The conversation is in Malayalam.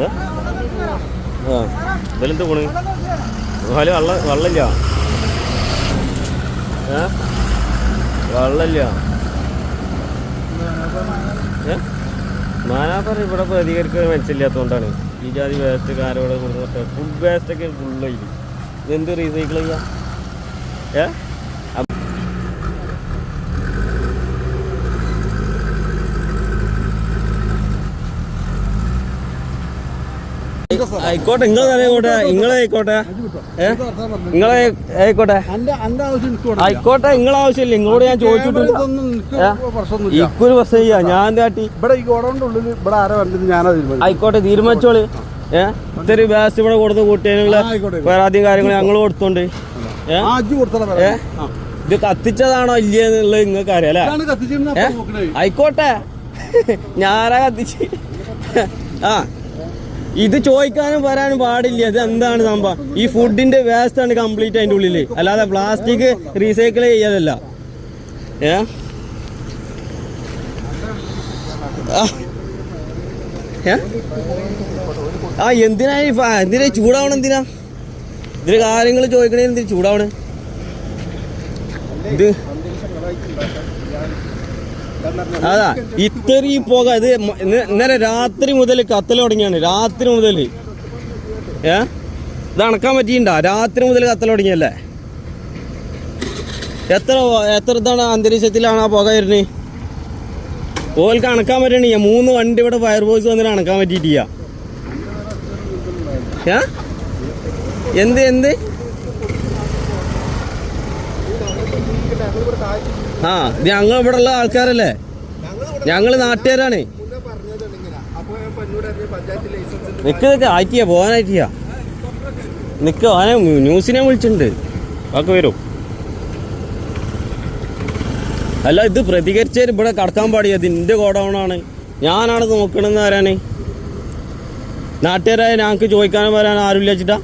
ആ ഇതിലെന്ത് പോണ് നാല് വെള്ള വെള്ളമില്ല ഏ? ഏ? മാനാപ്പറ ഇവിടെ പ്രതികരിക്കാൻ മനസ്സില്ലാത്തതുകൊണ്ടാണ് ഈ ജാതി വേസ്റ്റ് കാരോടെ കൊടുത്തിട്ട് ഫുഡ് വേസ്റ്റ് ഒക്കെ ഫുള്ള് ഇതെന്ത് റീസൈക്കിൾ ചെയ്യാം? ഏ? ആയിക്കോട്ടെ. നിങ്ങൾ ആയിക്കോട്ടെ നിങ്ങളെ ആയിക്കോട്ടെ. ഏ? നിങ്ങളെ ആയിക്കോട്ടെ. ആയിക്കോട്ടെ നിങ്ങളെ ആവശ്യമില്ല. നിങ്ങളോട് ഞാൻ ചോദിച്ചിട്ടില്ല ഇക്കൊരു പ്രശ്നം ചെയ്യാ ഞാൻ കാട്ടി? ഇവിടെ ഈ ഗോഡൗണിന്റെ ഉള്ളിൽ ഇവിടെ ആരാ വേണ്ടത് ഞാനാ ആയിക്കോട്ടെ തീരുമാനിച്ചോളി. ഏ? ഇത്തിരി വേസ്റ്റ് ഇവിടെ കൊടുത്ത് കൂട്ടിയതിനുള്ള. പരാതിയും കാര്യങ്ങളും ഞങ്ങൾ കൊടുത്തോണ്ട്. ഇത് കത്തിച്ചതാണോ ഇല്ലേ എന്നുള്ളത് നിങ്ങൾക്ക് അറിയാം അല്ലേ? ആയിക്കോട്ടെ. ഞാനാ കത്തിച്ച്. ആ. ഇത് ചോദിക്കാനും വരാനും പാടില്ല. ഇത് എന്താണ് സംഭവം? ഈ ഫുഡിന്റെ വേസ്റ്റ് ആണ് കംപ്ലീറ്റ് അതിന്റെ ഉള്ളിൽ. അല്ലാതെ പ്ലാസ്റ്റിക് റീസൈക്കിൾ ചെയ്യാതല്ല ഏ? ആ. എന്തിനാ എന്തിനാ ചൂടാവണം എന്തിനാ? ഇതിന് കാര്യങ്ങൾ ചോദിക്കണേ എന്തിനാ ചൂടാവണ്? ഇത് അതാ ഇത്രയും പുക ഇത് ഇന്നലെ രാത്രി മുതൽ കത്തൽ തുടങ്ങിയാണ് രാത്രി മുതൽ ഏ? ഇത് അണക്കാൻ പറ്റിയിട്ടുണ്ടോ രാത്രി മുതൽ കത്തൽ തുടങ്ങിയല്ലേ? എത്ര എത്ര ഇതാണ് അന്തരീക്ഷത്തിലാണ് ആ പുക വരുന്നത്? ഓൽക്ക് അണക്കാൻ പറ്റണില്ല. മൂന്ന് വണ്ടി ഇവിടെ ഫയർഫോഴ്സ് വന്നിട്ട് അണക്കാൻ പറ്റിയിട്ടില്ല. ഏ? എന്ത് എന്ത്? ആ ഞങ്ങൾ ഇവിടെ ഉള്ള ആൾക്കാരല്ലേ? ഞങ്ങൾ നാട്ടുകാരാണ്. നിക്ക് നിക്ക് ആറ്റിയ പോകാനായിട്ടിയ നിക്ക് ആനെ ന്യൂസിനെ വിളിച്ചിട്ടുണ്ട്. ഒക്കെ വരും. അല്ല ഇത് പ്രതികരിച്ചവർ ഇവിടെ കടക്കാൻ പാടിയത് എന്റെ ഗോഡൗണാണ്. ഞാനാണ് നോക്കണമെന്ന് ആരാണ്? നാട്ടുകാരായ ഞങ്ങൾക്ക് ചോദിക്കാനും വരാൻ ആരുമില്ല വെച്ചിട്ടാ